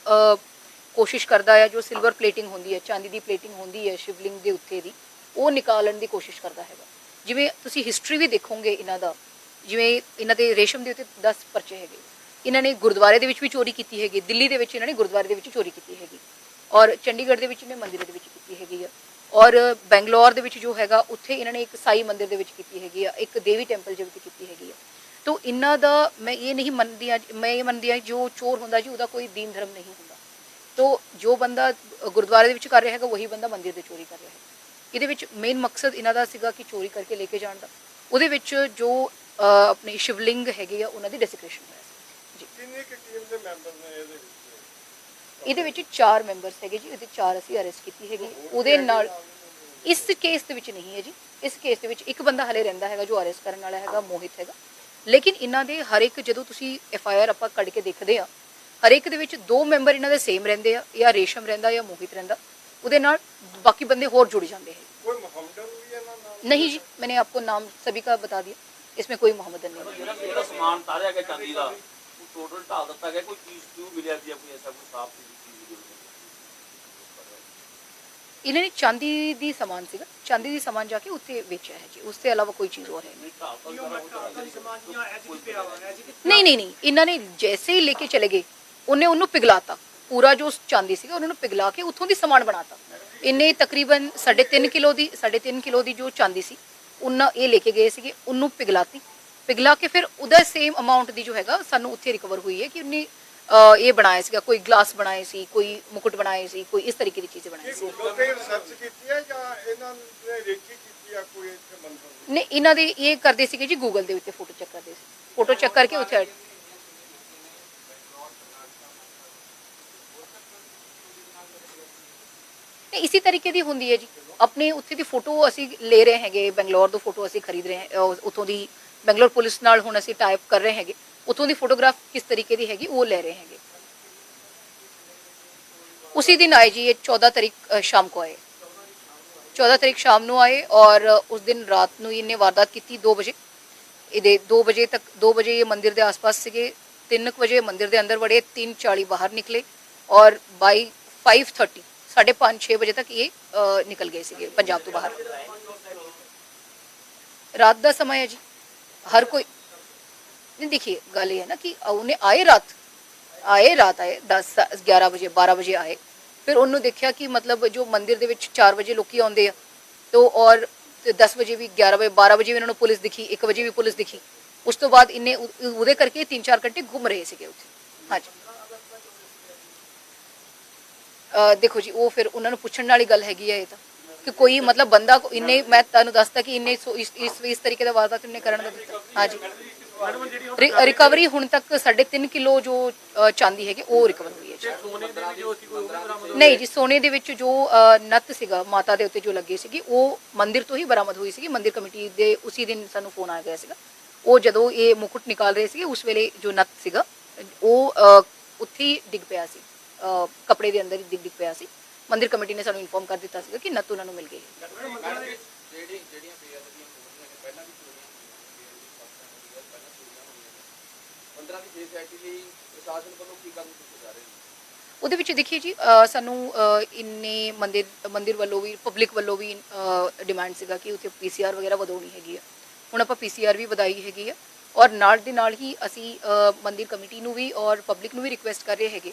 ਕੋਸ਼ਿਸ਼ ਕਰਦਾ ਆ, ਜੋ ਸਿਲਵਰ ਪਲੇਟਿੰਗ ਹੁੰਦੀ ਹੈ, ਚਾਂਦੀ ਦੀ ਪਲੇਟਿੰਗ ਹੁੰਦੀ ਹੈ, ਸ਼ਿਵਲਿੰਗ ਦੇ ਉੱਤੇ ਦੀ, ਉਹ ਨਿਕਾਲਣ ਦੀ ਕੋਸ਼ਿਸ਼ ਕਰਦਾ ਹੈਗਾ। ਜਿਵੇਂ ਤੁਸੀਂ ਹਿਸਟਰੀ ਵੀ ਦੇਖੋਗੇ ਇਹਨਾਂ ਦਾ, ਜਿਵੇਂ ਇਹਨਾਂ ਦੇ ਰੇਸ਼ਮ ਦੇ ਉੱਤੇ 10 ਪਰਚੇ ਹੈਗੇ। ਇਹਨਾਂ ਨੇ ਗੁਰਦੁਆਰੇ ਦੇ ਵਿੱਚ ਵੀ ਚੋਰੀ ਕੀਤੀ ਹੈਗੀ, ਦਿੱਲੀ ਦੇ ਵਿੱਚ ਇਹਨਾਂ ਨੇ ਗੁਰਦੁਆਰੇ ਦੇ ਵਿੱਚ ਚੋਰੀ ਕੀਤੀ ਹੈਗੀ। ਔਰ ਚੰਡੀਗੜ੍ਹ ਦੇ ਵਿੱਚ ਇਹਨੇ ਮੰਦਿਰ ਦੇ ਵਿੱਚ ਕੀਤੀ ਹੈਗੀ ਆ। ਔਰ ਬੈਂਗਲੌਰ ਦੇ ਵਿੱਚ ਜੋ ਹੈਗਾ, ਉੱਥੇ ਇਹਨਾਂ ਨੇ ਇੱਕ ਸਾਈ ਮੰਦਿਰ ਦੇ ਵਿੱਚ ਕੀਤੀ ਹੈਗੀ ਆ, ਇੱਕ ਦੇਵੀ ਟੈਂਪਲ ਦੇ ਵਿੱਚ ਕੀਤੀ ਹੈਗੀ ਆ। ਤੋਂ ਇਹਨਾਂ ਦਾ ਮੈਂ ਇਹ ਨਹੀਂ ਮੰਨਦੀ ਮੈਂ ਇਹ ਮੰਨਦੀ ਹਾਂ ਜੋ ਚੋਰ ਹੁੰਦਾ ਜੀ, ਉਹਦਾ ਕੋਈ ਦੀਨ ਧਰਮ ਨਹੀਂ ਹੁੰਦਾ। ਤੋਂ ਜੋ ਬੰਦਾ ਗੁਰਦੁਆਰੇ ਦੇ ਵਿੱਚ ਕਰ ਰਿਹਾ ਹੈਗਾ, ਉਹੀ ਬੰਦਾ ਮੰਦਿਰ ਦੇ ਚੋਰੀ ਕਰ ਰਿਹਾ ਹੈ ਇਹਦੇ ਵਿੱਚ ਮੇਨ ਮਕਸਦ ਇਹਨਾਂ ਦਾ ਸੀਗਾ ਕਿ ਚੋਰੀ ਕਰਕੇ ਲੈ ਕੇ ਜਾਣ ਦਾ। ਉਹਦੇ ਵਿੱਚ ਜੋ ਆਪਣੇ ਸ਼ਿਵਲਿੰਗ ਹੈਗੇ ਆ, ਉਹਨਾਂ ਦੀ ਡੈਸਿਕ੍ਰੇਸ਼ਨ ਹੋਇਆ ਸੀ। ਜੀ। ਕਿੰਨੀ ਕਿ ਟੀਮ ਦੇ ਮੈਂਬਰ ਨੇ ਇਹਦੇ ਵਿੱਚ? ਇਹਦੇ ਵਿੱਚ ਚਾਰ ਮੈਂਬਰਸ ਹੈਗੇ ਜੀ ਇਹਦੇ ਚਾਰ ਅਸੀਂ ਅਰੈਸਟ ਕੀਤੀ ਹੈਗੀ ਉਹਦੇ ਨਾਲ ਇਸ ਕੇਸ ਦੇ ਵਿੱਚ ਨਹੀਂ ਹੈ ਜੀ ਇਸ ਕੇਸ ਦੇ ਵਿੱਚ ਇੱਕ ਬੰਦਾ ਹਲੇ ਰਹਿੰਦਾ ਹੈਗਾ ਜੋ ਅਰੈਸਟ ਕਰਨ ਵਾਲਾ ਹੈਗਾ ਮੋਹਿਤ ਹੈਗਾ ਲੇਕਿਨ ਇਹਨਾਂ ਦੇ ਹਰ ਇੱਕ ਜਦੋਂ ਤੁਸੀਂ ਐਫ ਆਈ ਆਰ ਆਪਾਂ ਕੱਢ ਕੇ ਦੇਖਦੇ ਆ ਹਰ ਇੱਕ ਦੇ ਵਿੱਚ ਦੋ ਮੈਂਬਰ ਇਹਨਾਂ ਦੇ ਸੇਮ ਰਹਿੰਦੇ ਆ ਜਾਂ ਰੇਸ਼ਮ ਰਹਿੰਦਾ ਜਾਂ ਮੋਹਿਤ ਰਹਿੰਦਾ ਉਹਦੇ ਨਾਲ ਬਾਕੀ ਬੰਦੇ ਹੋਰ ਜੁੜ ਜਾਂਦੇ ਹੈ ਕੋਈ ਮੁਹੰਮਦਨ ਵੀ ਇਹਨਾਂ ਨਾਲ नहीं जी मैंने आपको नाम सभी का बता दिया इसमें कोई मोहम्मदन नहीं है ਜਿਹੜਾ ਜਿਹੜਾ ਸਮਾਨ ਤਾਰਿਆ ਗਿਆ ਚਾਂਦੀ ਦਾ ਉਹ ਟੋਟਲ ਢਾਲ ਦਿੱਤਾ ਗਿਆ ਕੋਈ ਚੀਜ਼ ਕਿਉਂ ਮਿਲਿਆ ਵੀ ਆ ਕੋਈ ਐਸਾ ਕੋਈ ਸਾਫ਼ ਚੀਜ਼ ਇਹਨਾਂ ਨੇ ਚਾਂਦੀ ਦੀ ਸਮਾਨ ਸੀਗਾ ਚਾਂਦੀ ਦੀ ਸਮਾਨ ਜਾ ਕੇ ਉੱਥੇ ਵੇਚਿਆ ਹੈ ਜੀ ਉਸ ਤੋਂ ਇਲਾਵਾ ਕੋਈ ਚੀਜ਼ ਹੋਰ ਹੈ ਨਹੀਂ ਨਹੀਂ ਢਾਲ ਤਾਂ ਨਹੀਂ ਨਹੀਂ ਨਹੀਂ ਇਹਨਾਂ ਨੇ ਜੈਸੇ ਹੀ ਲੈਕੇ ਚਲੇ ਗਏ ਉਹਨੇ ਉਹਨੂੰ ਪਿਘਲਾਤਾ ਪੂਰਾ ਜੋ ਚਾਂਦੀ ਸੀਗਾ ਉਹਨਾਂ ਨੂੰ ਪਿਘਲਾ ਕੇ ਉੱਥੋਂ ਦੀ ਸਮਾਨ ਬਣਾਤਾ ਇਹਨੇ ਤਕਰੀਬਨ 3.5 ਕਿਲੋ ਦੀ 3.5 ਕਿਲੋ ਦੀ ਜੋ ਚਾਂਦੀ ਸੀ ਉਹਨਾਂ ਇਹ ਲੈ ਕੇ ਗਏ ਸੀਗੇ ਉਹਨੂੰ ਪਿਘਲਾਤੀ ਪਿਘਲਾ ਕੇ ਫਿਰ ਉਹਦਾ ਸੇਮ ਅਮਾਉਂਟ ਦੀ ਜੋ ਹੈਗਾ ਸਾਨੂੰ ਉੱਥੇ ਰਿਕਵਰ ਹੋਈ ਹੈ ਕਿ ਉਹਨੇ ਇਹ ਬਣਾਇਆ ਸੀਗਾ ਕੋਈ ਗਲਾਸ ਬਣਾਏ ਸੀ ਕੋਈ ਮੁਕਟ ਬਣਾਏ ਸੀ ਕੋਈ ਇਸ ਤਰੀਕੇ ਦੀ ਚੀਜ਼ਾਂ ਬਣਾਈ ਸੀ। ਗੂਗਲ ਤੇ ਰਿਸਰਚ ਕੀਤੀ ਹੈ ਜਾਂ ਇਹਨਾਂ ਨੇ ਰੇਕੀ ਕੀਤੀ ਆ ਕੋਈ ਇੱਥੇ ਮੰਦਰ ਦੀ ਨੇ ਇਹਨਾਂ ਦੇ ਇਹ ਕਰਦੇ ਸੀਗੇ ਜੀ ਗੂਗਲ ਦੇ ਉੱਤੇ ਫੋਟੋ ਚੈੱਕ ਕਰਦੇ ਸੀ। ਫੋਟੋ ਚੈੱਕ ਕਰਕੇ ਉੱਥੇ ਤੇ ਇਸੇ ਤਰੀਕੇ ਦੀ ਹੁੰਦੀ ਹੈ ਜੀ। ਆਪਣੇ ਉੱਥੇ ਦੀ ਫੋਟੋ ਅਸੀਂ ਲੈ ਰਹੇ ਹੈਗੇ ਬੰਗਲੌਰ ਤੋਂ ਫੋਟੋ ਅਸੀਂ ਖਰੀਦ ਰਹੇ ਹਾਂ ਉੱਥੋਂ ਦੀ बैंगलोर पुलिस हूँ टाइप कर रहे हैं उतों की फोटोग्राफ किस तरीके की हैगी वह ले रहे हैं उसी दिन आए जी, ये चौदह तरीक शाम को आए। चौदह तरीक शाम को आए और उस दिन रात को इन्हें वारदात की दो बजे। ये दो बजे तक, दो बजे ये मंदिर के आस पास से तीन बजे मंदिर के अंदर वड़े तीन चाली बाहर निकले और बाई फाइव थर्टी साढ़े पाँच छः बजे तक ये निकल गए थे पंजाब तो बाहर। रात का समय है जी। ਹਰ ਕੋਈ नहीं देखिए गल ये है ना कि उन्हें आए रात ਆਏ ਰਾਤ ਆਏ 10 11 ਵਜੇ 12 ਵਜੇ ਆਏ ਫਿਰ ਉਹਨੂੰ ਦੇਖਿਆ ਕਿ ਮਤਲਬ ਜੋ ਮੰਦਿਰ ਦੇ ਵਿੱਚ 4 ਵਜੇ ਲੋਕੀ ਆਉਂਦੇ ਆ ਤੋ ਔਰ 10 ਵਜੇ ਵੀ 11 ਵਜੇ 12 ਵਜੇ ਵੀ ਇਹਨਾਂ ਨੂੰ ਪੁਲਿਸ ਦਿਖੀ 1 ਵਜੇ ਵੀ ਪੁਲਿਸ ਦਿਖੀ ਉਸ ਤੋਂ ਬਾਅਦ ਇਹਨੇ ਉਹ- ਉਹਦੇ ਕਰਕੇ 3-4 ਘੰਟੇ ਘੁੰਮ ਰਹੇ ਸੀਗੇ ਉੱਥੇ ਹਾਂਜੀ ਅਹ ਦੇਖੋ ਜੀ ਉਹ ਫਿਰ ਉਹਨਾਂ ਨੂੰ ਪੁੱਛਣ ਵਾਲੀ ਗੱਲ ਹੈਗੀ ਹੈ ਇਹ ਤਾਂ ਕਿ ਕੋਈ ਮਤਲਬ ਬੰਦਾ ਇੰਨੇ ਮੈਂ ਤੁਹਾਨੂੰ ਦੱਸਤਾ ਕਿ ਇੰਨੇ ਇਸ ਇਸ ਤਰੀਕੇ ਦਾ ਵਾਰਦਾਤ ਇਹਨੇ ਕਰਨ ਦਾ ਹਾਂਜੀ। ਰਿਕਵਰੀ ਹੁਣ ਤੱਕ 3.5 ਕਿਲੋ ਜੋ ਚਾਂਦੀ ਹੈਗੀ ਉਹ ਰਿਕਵਰ ਹੋਈ ਹੈ ਨਹੀਂ ਜੀ ਸੋਨੇ ਦੇ ਵਿੱਚ ਜੋ ਅ, ਸੀਗਾ ਮਾਤਾ ਦੇ ਉੱਤੇ ਜੋ ਲੱਗੀ ਸੀਗੀ ਉਹ ਮੰਦਿਰ ਤੋਂ ਹੀ ਬਰਾਮਦ ਹੋਈ ਸੀਗੀ। ਮੰਦਿਰ ਕਮੇਟੀ ਦੇ ਉਸੇ ਦਿਨ ਸਾਨੂੰ ਫੋਨ ਆ ਗਿਆ ਸੀਗਾ। ਉਹ ਜਦੋਂ ਇਹ ਮੁਕਟ ਨਿਕਾਲ ਰਹੇ ਸੀਗੇ ਉਸ ਵੇਲੇ ਜੋ ਨੱਤ ਸੀਗਾ ਉਹ ਉੱਥੇ ਡਿੱਗ ਪਿਆ ਸੀ। ਅ, ਕੱਪੜੇ ਦੇ ਅੰਦਰ ਹੀ ਡਿੱਗ ਡਿੱਗ ਪਿਆ ਸੀ। ਮੰਦਿਰ ਕਮੇਟੀ ਨੇ ਸਾਨੂੰ ਇਨਫੋਰਮ ਕਰ ਦਿੱਤਾ ਸੀਗਾ ਕਿ ਨੱਤ ਉਹਨਾਂ ਨੂੰ ਮਿਲ ਗਈ ਉਹਦੇ ਵਿੱਚ ਦੇਖੀਏ ਜੀ ਸਾਨੂੰ ਇੰਨੇ ਮੰਦਿਰ ਮੰਦਿਰ ਵੱਲੋਂ ਵੀ ਪਬਲਿਕ ਵੱਲੋਂ ਵੀ ਡਿਮਾਂਡ ਸੀਗਾ ਕਿ ਉੱਥੇ ਪੀਸੀਆਰ ਵਗੈਰਾ ਵਧਾਉਣੀ ਹੈਗੀ ਆ। ਹੁਣ ਆਪਾਂ ਪੀਸੀਆਰ ਵੀ ਵਧਾਈ ਹੈਗੀ ਆ। ਔਰ ਨਾਲ ਦੇ ਨਾਲ ਹੀ ਅਸੀਂ ਮੰਦਿਰ ਕਮੇਟੀ ਨੂੰ ਵੀ ਔਰ ਪਬਲਿਕ ਨੂੰ ਵੀ ਰਿਕੁਐਸਟ ਕਰ ਰਹੇ ਹੈਗੇ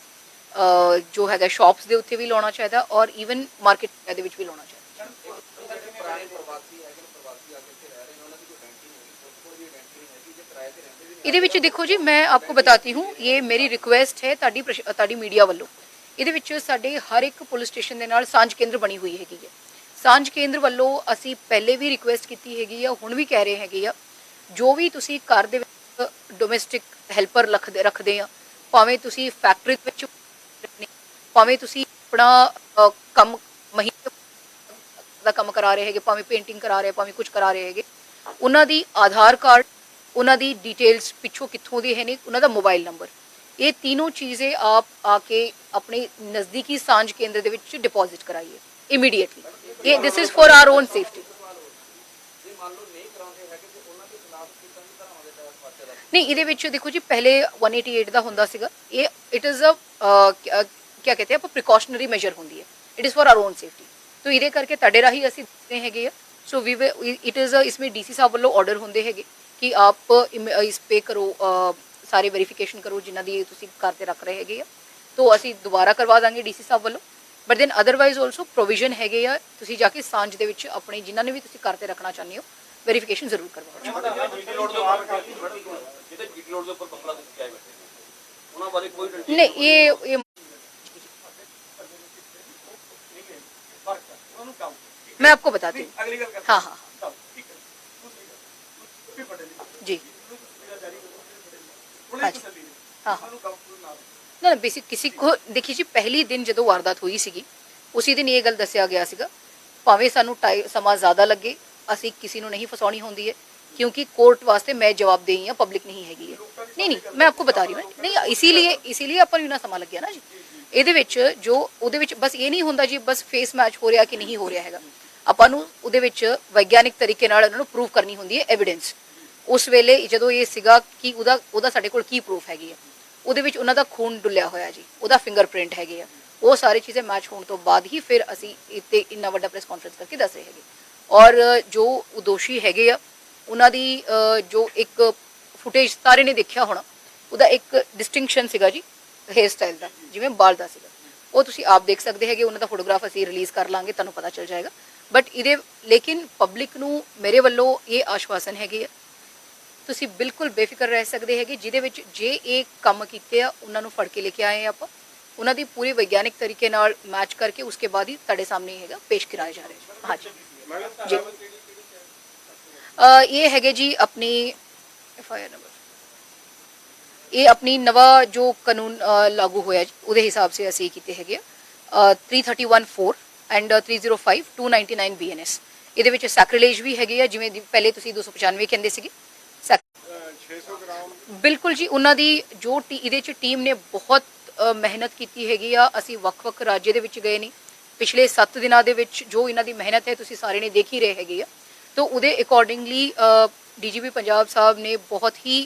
ਜੋ ਹੈਗਾ ਸ਼ਾਪਸ ਦੇ ਉੱਤੇ ਵੀ ਲਾਉਣਾ ਚਾਹੀਦਾ ਔਰ ਇਵਨ ਮਾਰਕੀਟ ਦੇ ਵਿੱਚ ਵੀ ਲਾਉਣਾ ਚਾਹੀਦਾ। ਇਹਦੇ ਵਿੱਚ ਦੇਖੋ ਜੀ, ਮੈਂ ਆਪਕੋ ਬਤਾਤੀ ਹੂੰ, ਇਹ ਮੇਰੀ ਰਿਕੁਐਸਟ ਹੈ ਤੁਹਾਡੀ ਤੁਹਾਡੀ ਮੀਡੀਆ ਵੱਲੋਂ। ਇਹਦੇ ਵਿੱਚ ਸਾਡੇ ਹਰ ਇੱਕ ਪੁਲਿਸ ਸਟੇਸ਼ਨ ਦੇ ਨਾਲ ਸਾਂਝ ਕੇਂਦਰ ਬਣੀ ਹੋਈ ਹੈਗੀ ਹੈ। ਸਾਂਝ ਕੇਂਦਰ ਵੱਲੋਂ ਅਸੀਂ ਪਹਿਲੇ ਵੀ ਰਿਕੁਐਸਟ ਕੀਤੀ ਹੈਗੀ ਆ, ਹੁਣ ਵੀ ਕਹਿ ਰਹੇ ਹੈਗੇ ਆ, ਜੋ ਵੀ ਤੁਸੀਂ ਘਰ ਦੇ ਵਿੱਚ ਡੋਮੈਸਟਿਕ ਹੈਲਪਰ ਰੱਖਦੇ ਆ, ਭਾਵੇਂ ਤੁਸੀਂ ਫੈਕਟਰੀ ਵਿੱਚ ਭਾਵੇਂ ਤੁਸੀਂ ਆਪਣਾ ਕੰਮ ਮਹੀਨੇ ਦਾ ਕੰਮ ਕਰਾ ਰਹੇ ਹੈਗੇ, ਭਾਵੇਂ ਪੇਂਟਿੰਗ ਕਰਾ ਰਹੇ, ਭਾਵੇਂ ਕੁਝ ਕਰਾ ਰਹੇ ਹੈਗੇ, ਉਹਨਾਂ ਦੀ ਆਧਾਰ ਕਾਰਡ, ਉਹਨਾਂ ਦੀ ਡਿਟੇਲਸ ਪਿੱਛੋਂ ਕਿੱਥੋਂ ਦੇ ਹੈ ਨੇ, ਉਹਨਾਂ ਦਾ ਮੋਬਾਈਲ ਨੰਬਰ ਇਹ ਤਿੰਨੋਂ ਚੀਜ਼ੇ ਆਪ ਆ ਕੇ ਆਪਣੇ ਨਜ਼ਦੀਕੀ ਸਾਂਝ ਕੇਂਦਰ ਦੇ ਵਿੱਚ ਡਿਪੋਜ਼ਿਟ ਕਰਾਈਏ ਇਮੀਡੀਏਟਲੀ ਇਹ this is for our own safety ਨਹੀਂ, ਇਹਦੇ ਵਿੱਚ ਦੇਖੋ ਜੀ, ਪਹਿਲੇ 188 ਦਾ ਹੁੰਦਾ ਸੀਗਾ। ਇਹ ਇਟ ਇਜ਼ ਅ ਕੀ ਕਹਿੰਦੇ ਆਪਾਂ ਪ੍ਰੀਕਾਸ਼ਨਰੀ ਮੈਜਰ ਹੁੰਦੀ ਹੈ। It is for our own safety ਤੋ ਇਹਦੇ ਕਰਕੇ ਤੁਹਾਡੇ ਰਾਹੀਂ ਅਸੀਂ ਦਿੱਤੇ ਹੈਗੇ ਆ। ਸੋ ਵੀ ਇਟ ਇਜ਼ ਇਸਮੇ ਡੀਸੀ ਸਾਹਿਬ ਵੱਲੋਂ ਆਰਡਰ ਹੁੰਦੇ ਹੈਗੇ ਕਿ ਆਪ ਇਸ ਪੇ ਕਰੋ ਸਾਰੇ ਵੈਰੀਫਿਕੇਸ਼ਨ ਕਰੋ ਜਿਨ੍ਹਾਂ ਦੀ ਤੁਸੀਂ ਕਰਦੇ ਰੱਖ ਰਹੇ ਹੈਗੇ ਆ। ਤੋ ਅਸੀਂ ਦੁਬਾਰਾ ਕਰਵਾ ਦਾਂਗੇ ਡੀਸੀ ਸਾਹਿਬ ਵੱਲੋਂ। But then otherwise also provision ਹੈਗੇ ਆ। ਤੁਸੀਂ ਜਾ ਕੇ ਸਾਂਝ ਦੇ ਵਿੱਚ ਆਪਣੇ ਜਿਨ੍ਹਾਂ ਨੇ ਵੀ ਤੁਸੀਂ ਕਰਦੇ ਰੱਖਣਾ ਚਾਹੁੰਦੇ ਹੋ ਵੈਰੀਫਿਕੇਸ਼ਨ ਜ਼ਰੂਰ ਕਰਵਾਓ। ਨਹੀਂ ਇਹ ਉਹਨੂੰ ਕੰਮ मैं आपको बताती हूँ ਅਗਲੀ ਗੱਲ ਕਰ हाँ हाँ ਕੰਮ ਠੀਕ ਹੈ ਤੁਸੀਂ ਵੀ ਪੜੇ ਨਹੀਂ जी ਪੁਲਿਸ ਹਾਂਜੀ। ਤਸੱਲੀ ਨਹੀਂ हाँ ਸਾਨੂੰ ਕੰਮ ਕੋਈ ਨਾ ਨਾ ਨਾ ਬੇਸਿਕ ਕਿਸੇ ਕੋ ਦੇਖੀ ਜੀ ਪਹਿਲੀ ਦਿਨ ਜਦੋਂ ਵਾਰਦਾਤ ਹੋਈ ਸੀਗੀ ਉਸੇ ਦਿਨ ਇਹ ਗੱਲ ਦੱਸਿਆ ਗਿਆ ਸੀਗਾ ਭਾਵੇਂ ਸਾਨੂੰ ਟਾਈ- ਸਮਾਂ ਜ਼ਿਆਦਾ ਲੱਗੇ ਅਸੀਂ ਕਿਸੇ ਨੂੰ ਨਹੀਂ ਫਸਾਉਣੀ ਹੁੰਦੀ ਹੈ क्योंकि कोर्ट वास्ते मैं जवाब देही ਹਾਂ ਪਬਲਿਕ ਨਹੀਂ ਹੈਗੀ ਹੈ ਨਹੀਂ ਨਹੀਂ ਮੈਂ आपको बता रही हूँ नहीं इसीलिए इसीलिए ਆਪਾਂ ਨੂੰ ਇਨਾ ਸਮਾਂ ਲੱਗਿਆ ਨਾ ਜੀ ਇਹਦੇ ਵਿੱਚ ਜੋ ਉਹਦੇ ਵਿੱਚ ਬਸ ਇਹ ਨਹੀਂ ਹੁੰਦਾ ਜੀ ਬਸ ਫੇਸ ਮੈਚ ਹੋ ਰਿਹਾ ਕਿ ਨਹੀਂ ਹੋ ਰਿਹਾ ਹੈਗਾ। ਆਪਾਂ ਨੂੰ ਉਹਦੇ ਵਿੱਚ ਵਿਗਿਆਨਿਕ ਤਰੀਕੇ ਨਾਲ ਉਹਨਾਂ ਨੂੰ ਪ੍ਰੂਵ ਕਰਨੀ ਹੁੰਦੀ ਹੈ ਐਵੀਡੈਂਸ ਉਸ ਵੇਲੇ ਜਦੋਂ ਇਹ ਸੀਗਾ ਕਿ ਉਹਦਾ ਉਹਦਾ ਸਾਡੇ ਕੋਲ ਕੀ ਪ੍ਰੂਫ ਹੈਗੀ ਹੈ। ਉਹਦੇ ਵਿੱਚ ਉਹਨਾਂ ਦਾ ਖੂਨ ਡੁੱਲਿਆ ਹੋਇਆ ਜੀ, ਉਹਦਾ ਫਿੰਗਰਪ੍ਰਿੰਟ ਹੈਗੇ ਆ। ਉਹ ਸਾਰੇ ਚੀਜ਼ਾਂ ਮੈਚ ਹੋਣ ਤੋਂ ਬਾਅਦ ਹੀ ਫਿਰ ਅਸੀਂ ਇੱਥੇ ਇੰਨਾ ਵੱਡਾ ਪ੍ਰੈਸ ਕਾਨਫਰੰਸ ਕਰਕੇ ਦੱਸ ਰਹੇ ਹੈਗੇ। ਔਰ ਜੋ ਦੋਸ਼ੀ ਹੈਗੇ ਆ, ਉਹਨਾਂ ਦੀ ਜੋ ਇੱਕ ਫੁਟੇਜ ਸਾਰੇ ਨੇ ਦੇਖਿਆ ਹੋਣਾ, ਉਹਦਾ ਇੱਕ ਡਿਸਟਿੰਕਸ਼ਨ ਸੀਗਾ ਜੀ। ਹੇਅਰ ਸਟਾਈਲ ਦਾ ਜਿਵੇਂ ਬਾਲ ਦਾ ਸੀਗਾ। ਉਹ ਤੁਸੀਂ ਆਪ ਦੇਖ ਸਕਦੇ ਹੈਗੇ ਉਹਨਾਂ ਦਾ ਫੋਟੋਗ੍ਰਾਫ ਅਸੀਂ ਰਿਲੀਜ਼ ਕਰ ਲਾਂਗੇ ਤੁਹਾਨੂੰ ਪਤਾ ਚੱਲ ਜਾਏਗਾ। ਬਟ ਇਹਦੇ ਲੇਕਿਨ ਪਬਲਿਕ ਨੂੰ ਮੇਰੇ ਵੱਲੋਂ ਇਹ ਆਸ਼ਵਾਸਨ ਹੈਗੇ ਆ। ਤੁਸੀਂ ਬਿਲਕੁਲ ਬੇਫਿਕਰ ਰਹਿ ਸਕਦੇ ਹੈਗੇ ਜਿਹਦੇ ਵਿੱਚ ਜੇ ਇਹ ਕੰਮ ਕੀਤੇ ਆ ਉਹਨਾਂ ਨੂੰ ਫੜ ਕੇ ਲੈ ਕੇ ਆਏ ਆਪਾਂ। ਉਹਨਾਂ ਦੀ ਪੂਰੀ ਵਿਗਿਆਨਿਕ ਤਰੀਕੇ ਨਾਲ ਮੈਚ ਕਰਕੇ ਉਸਕੇ ਬਾਅਦ ਹੀ ਤੁਹਾਡੇ ਸਾਹਮਣੇ ਹੈਗਾ ਪੇਸ਼ ਕਰਾਇਆ ਜਾ ਰਿਹਾ ਹਾਂਜੀ। ਜੀ। ਇਹ ਹੈਗੇ ਜੀ ਆਪਣੀ ਐਫ ਆਈ ਆਰ ਨੰਬਰ ਇਹ ਆਪਣੀ ਨਵਾਂ ਜੋ ਕਾਨੂੰਨ ਲਾਗੂ ਹੋਇਆ, ਉਹਦੇ ਹਿਸਾਬ ਸੇ ਅਸੀਂ ਕੀਤੇ ਹੈਗੇ 3314 ਐਂਡ 305 299 ਬੀਐਨਐਸ ਇਹਦੇ ਵਿੱਚ ਸੈਕ੍ਰਿਲੇਜ ਵੀ ਹੈਗੇ ਆ, ਜਿਵੇਂ ਪਹਿਲੇ ਤੁਸੀਂ 295 ਕਹਿੰਦੇ ਸੀਗੇ। 600 ਗ੍ਰਾਮ ਬਿਲਕੁਲ ਜੀ, ਉਹਨਾਂ ਦੀ ਜੋ ਇਹਦੇ ਚ ਟੀਮ ਨੇ ਬਹੁਤ ਮਿਹਨਤ ਕੀਤੀ ਹੈਗੀ ਆ। ਅਸੀਂ ਵੱਖ-ਵੱਖ ਰਾਜੇ ਦੇ ਵਿੱਚ ਗਏ ਨਹੀਂ ਪਿਛਲੇ 7 ਦਿਨਾਂ ਦੇ ਵਿੱਚ ਜੋ ਇਹਨਾਂ ਦੀ ਮਿਹਨਤ ਹੈ, ਤੁਸੀਂ ਸਾਰੇ ਨੇ ਦੇਖ ਹੀ ਰਹੇ ਹੈਗੇ ਆ। ਤਾਂ ਉਹਦੇ ਅਕੋਰਡਿੰਗਲੀ ਡੀਜੀਪੀ ਪੰਜਾਬ ਸਾਹਿਬ ਨੇ ਬਹੁਤ ਹੀ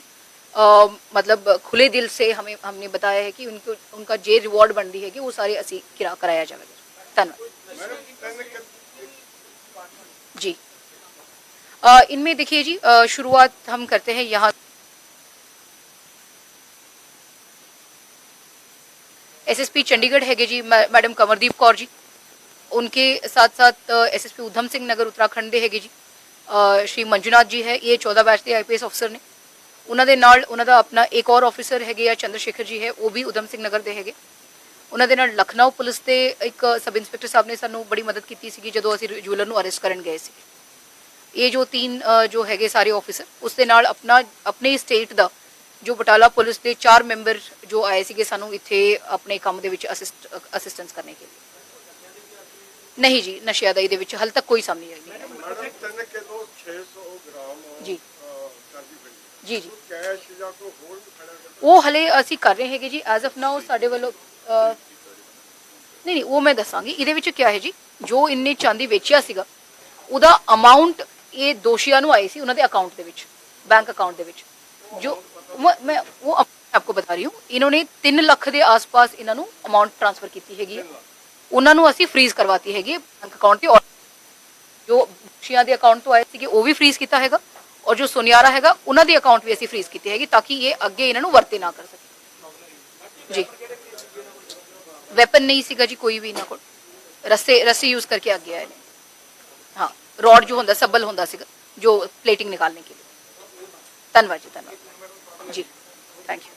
आ, मतलब खुले दिल से हमें हमने बताया है कि उनको उनका जे रिवॉर्ड बन रही है कि वो सारे असी किरा कराया जाएगा धन्यवाद। जी। इनमें देखिए जी शुरुआत हम करते हैं यहाँ। एसएसपी चंडीगढ़ हैगे जी मैडम कंवरदीप कौर जी। उनके साथ साथ एसएसपी उधम सिंह नगर उत्तराखंड है हैगे जी। श्री मंजुनाथ जी है ये चौदह बैच के आईपीएस अफसर ने। ਉਹਨਾਂ ਦੇ ਨਾਲ ਉਹਨਾਂ ਦਾ ਆਪਣਾ ਇੱਕ ਹੋਰ ਆਫੀਸਰ ਹੈਗੇ ਆ ਚੰਦਰ ਸ਼ੇਖਰ ਜੀ ਹੈ ਉਹ ਵੀ ਉਧਮ ਸਿੰਘ ਨਗਰ ਦੇ ਹੈਗੇ ਉਹਨਾਂ ਦੇ ਨਾਲ ਲਖਨਊ ਪੁਲਿਸ ਦੇ ਇੱਕ ਸਬ ਇੰਸਪੈਕਟਰ ਸਾਹਿਬ ਨੇ ਸਾਨੂੰ ਬੜੀ ਮਦਦ ਕੀਤੀ ਸੀਗੀ ਜਦੋਂ ਅਸੀਂ ਜੁਐਲਰ ਨੂੰ ਅਰੈਸਟ ਕਰਨ ਗਏ ਸੀ ਇਹ ਜੋ ਤਿੰਨ ਜੋ ਹੈਗੇ ਸਾਰੇ ਆਫੀਸਰ ਉਸ ਦੇ ਨਾਲ ਆਪਣਾ ਆਪਣੇ ਸਟੇਟ ਦਾ ਜੋ ਬਟਾਲਾ ਪੁਲਿਸ ਦੇ ਚਾਰ ਮੈਂਬਰ ਜੋ ਆਏ ਸੀਗੇ ਸਾਨੂੰ ਇੱਥੇ ਆਪਣੇ ਕੰਮ ਦੇ ਵਿੱਚ ਅਸਿਸਟ ਅਸਿਸਟੈਂਸ ਕਰਨ ਲਈ ਨਹੀਂ ਜੀ ਨਸ਼ਿਆਂ ਦਾ ਇਹਦੇ ਵਿੱਚ ਹਾਲ ਤੱਕ ਕੋਈ ਸਾਹਮਣੇ ਆਈ ਨਹੀਂ ਮੈਡਮ ਕਿਲੋ 600 ਗ੍ਰਾਮ ਜੀ ਜੀ। ਉਹ ਹਲੇ ਅਸੀਂ ਕਰ ਰਹੇ ਹੈਗੇ ਜੀ ਐਜ਼ ਆਫ ਨਾਓ ਸਾਡੇ ਵੱਲੋਂ ਨਹੀਂ ਨਹੀਂ ਉਹ ਮੈਂ ਦੱਸਾਂਗੀ। ਇਹਦੇ ਵਿੱਚ ਕੀ ਹੈ ਜੀ ਜੋ ਇੰਨੇ ਚਾਂਦੀ ਵੇਚਿਆ ਸੀਗਾ ਉਹਦਾ ਅਮਾਉਂਟ ਇਹ ਦੋਸ਼ੀਆਂ ਨੂੰ ਆਈ ਸੀ ਉਹਨਾਂ ਦੇ ਅਕਾਊਂਟ ਦੇ ਵਿੱਚ ਬੈਂਕ ਅਕਾਊਂਟ ਦੇ ਵਿੱਚ। ਜੋ ਮੈਂ- ਉਹ ਅਪ- ਆਪਕੋ ਬਤਾ ਰਹੀ ਹੂੰ ਇਹਨਾਂ ਨੇ 3 ਲੱਖ ਦੇ ਆਸ-ਪਾਸ ਇਹਨਾਂ ਨੂੰ ਅਮਾਉਂਟ ਟ੍ਰਾਂਸਫਰ ਕੀਤੀ ਹੈਗੀ ਹੈ। ਉਹਨਾਂ ਨੂੰ ਅਸੀਂ ਫ੍ਰੀਜ਼ ਕਰਵਾਤੀ ਹੈਗੀ ਬੈਂਕ ਅਕਾਊਂਟ ਤੇ ਔਰ ਜੋ ਦੋਸ਼ੀਆਂ ਦੇ ਅਕਾਊਂਟ ਤੋਂ ਆਏ ਸੀਗੇ ਉਹ ਵੀ ਫ੍ਰੀਜ਼ ਕੀਤਾ ਹੈਗਾ। ਔਰ ਜੋ ਸੁਨਿਆਰਾ ਹੈਗਾ, ਉਹਨਾਂ ਦੇ ਅਕਾਊਂਟ ਵੀ ਅਸੀਂ ਫ੍ਰੀਜ਼ ਕੀਤੇ ਹੈਗੇ ਤਾਂ ਕਿ ਇਹ ਅੱਗੇ ਇਹਨਾਂ ਨੂੰ ਵਰਤੇ ਨਾ ਕਰ ਸਕੇ ਜੀ। ਵੈਪਨ ਨਹੀਂ ਸੀਗਾ ਜੀ, ਕੋਈ ਵੀ ਇਹਨਾਂ ਕੋਲ। ਰਸੇ ਰਸੇ ਯੂਜ਼ ਕਰਕੇ ਅੱਗੇ ਆਏ ਨੇ। ਹਾਂ ਰੋਡ ਜੋ ਹੁੰਦਾ, ਸਬਲ ਹੁੰਦਾ ਸੀਗਾ, ਜੋ ਪਲੇਟਿੰਗ ਨਿਕਾਲਨੇ ਕੇ ਲਈ। ਧੰਨਵਾਦ ਜੀ ਧੰਨਵਾਦ। ਜੀ ਥੈਂਕ ਯੂ